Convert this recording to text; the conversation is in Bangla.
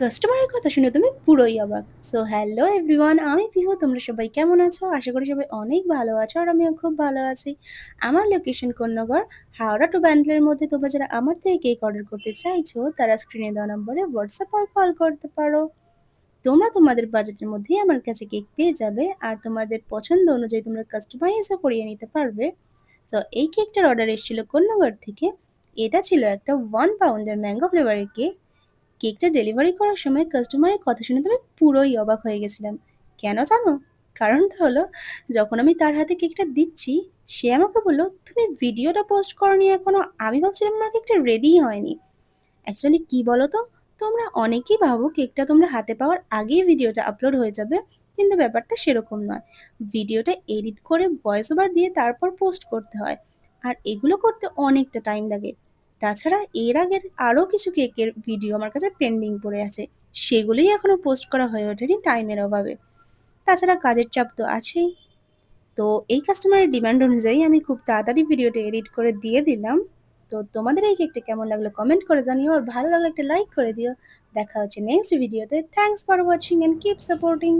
কাস্টমারের কথা শুনে তুমি পুরোই অবাক। সো হ্যালো এভরিওয়ান আমি পিহু তোমরা সবাই কেমন আছো? আশা করি সবাই অনেক ভালো আছো আর আমিও খুব ভালো আছি। আমার লোকেশন কোন্নগর, হাওড়া টু ব্যান্ডেলের মধ্যে তোমরা যারা আমার থেকে কেক অর্ডার করতে চাইছো তারা স্ক্রিনে দেওয়া নম্বরে হোয়াটসঅ্যাপ আর কল করতে পারো। তোমরা তোমাদের বাজেটের মধ্যেই আমার কাছে কেক পেয়ে যাবে আর তোমাদের পছন্দ অনুযায়ী তোমরা কাস্টমাইজও করিয়ে নিতে পারবে। তো এই কেকটার অর্ডার এসেছিল কোন্নগর থেকে। এটা ছিল একটা ওয়ান পাউন্ডের ম্যাঙ্গো ফ্লেভারের কেক। কেকটা ডেলিভারি করার সময় কাস্টমারের কথা শুনে তো আমি পুরোই অবাক হয়ে গেছিলাম। কেন জানো? কারণটা হলো, যখন আমি তার হাতে কেকটা দিচ্ছি, সে আমাকে বলল, তুমি ভিডিওটা পোস্ট করনি এখনও? আমি ভাবছিলাম আমার কেকটা রেডি হয়নি। অ্যাকচুয়ালি কি বলো তো তোমরা অনেকেই ভাবো কেকটা তোমরা হাতে পাওয়ার আগেই ভিডিওটা আপলোড হয়ে যাবে, কিন্তু ব্যাপারটা সেরকম নয়। ভিডিওটা এডিট করে ভয়েস ওভার দিয়ে তারপর পোস্ট করতে হয়। আর এগুলো করতে অনেকটা টাইম লাগে। তাছাড়া এর আগের আরও কিছু কেকের ভিডিও আমার কাছে পেন্ডিং পড়ে আছে। সেগুলোই এখনও পোস্ট করা হয়ে ওঠেনি টাইমের অভাবে। তাছাড়া কাজের চাপ তো আছেই। তো এই কাস্টমারের ডিমান্ড অনুযায়ী আমি খুব তাড়াতাড়ি ভিডিওটা এডিট করে দিয়ে দিলাম। তো তোমাদের এই কেকটা কেমন লাগল কমেন্ট করে জানিও আর ভালো লাগলে একটা লাইক করে দিও। দেখা হচ্ছে নেক্সট ভিডিওতে thanks for watching and keep supporting